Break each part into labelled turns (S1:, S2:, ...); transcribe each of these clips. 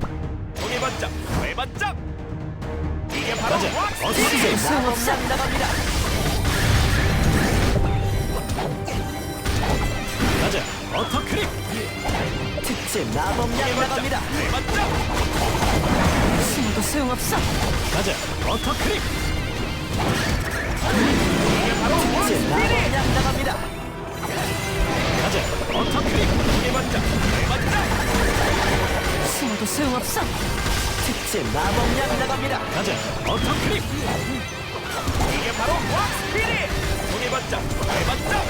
S1: 동해 반짝, 회 반짝.
S2: 이게 바로 어스세 상업사 나갑니다.
S3: 맞아. 어터크릭.
S2: 특제 마법약 나갑니다.
S3: 회 반짝.
S1: 숨어도 소용없어.
S3: 맞아.
S1: 어터크릭. 소용없어.
S2: 특제 마법약 나갑니다.
S3: 가자 어터크립
S4: 이게 바로 왁스피릿! 해봤자 해봤자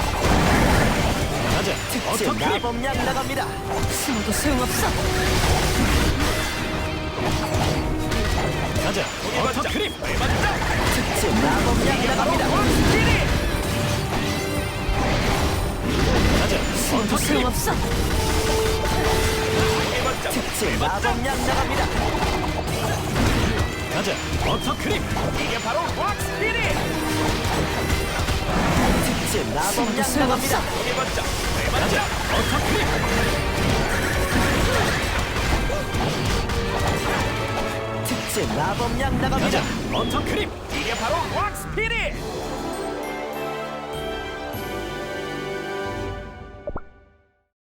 S3: 가자
S2: 특제
S3: 어터크립
S2: 마법약 나갑니다.
S1: 숨어도 소용없어.
S3: 가자 어터크립
S4: 해봤자
S2: 특제 마법약 나갑니다.
S4: 왁스피릿!
S3: 가자
S1: 숨어도 소용없어.
S2: 마법약 나갑니다.
S3: 가자 어터크립
S4: 이게 바로 왁스피릿!
S2: 특제
S1: 소용없어.
S2: 나갑니다.
S3: 가자
S4: 해봤자
S3: 어터크립
S2: 특제 마법약
S3: 가자
S2: 나갑니다.
S4: 바로 왁스피릿!